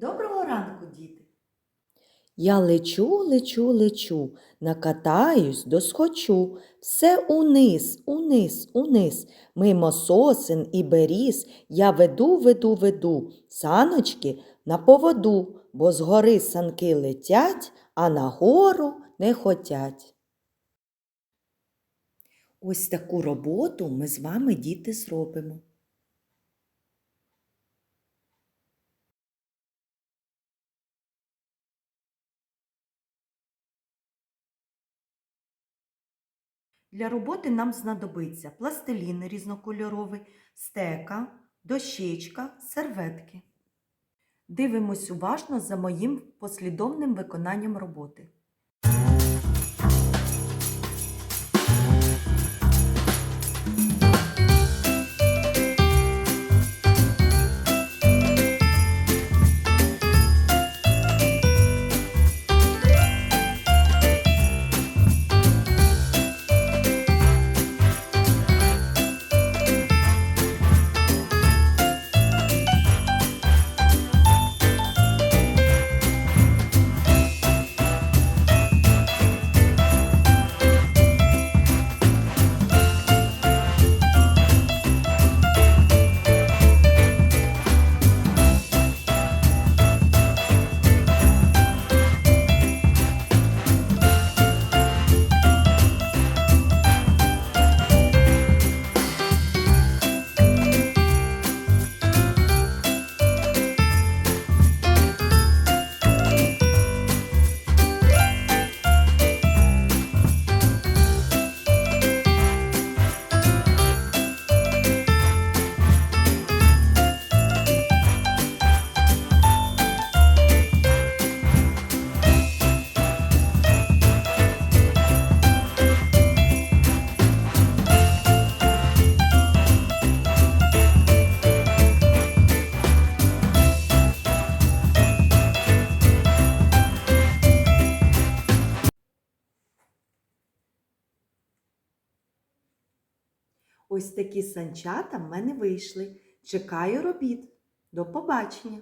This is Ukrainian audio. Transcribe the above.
Доброго ранку, діти! Я лечу, лечу, лечу, накатаюсь, досхочу, все униз, униз, униз, мимо сосен і беріз я веду, веду, веду, саночки на поводу, бо згори санки летять, а нагору не хотять. Ось таку роботу ми з вами, діти, зробимо. Для роботи нам знадобиться пластилін різнокольоровий, стека, дощечка, серветки. Дивимось уважно за моїм послідовним виконанням роботи. Ось такі санчата в мене вийшли. Чекаю робіт. До побачення!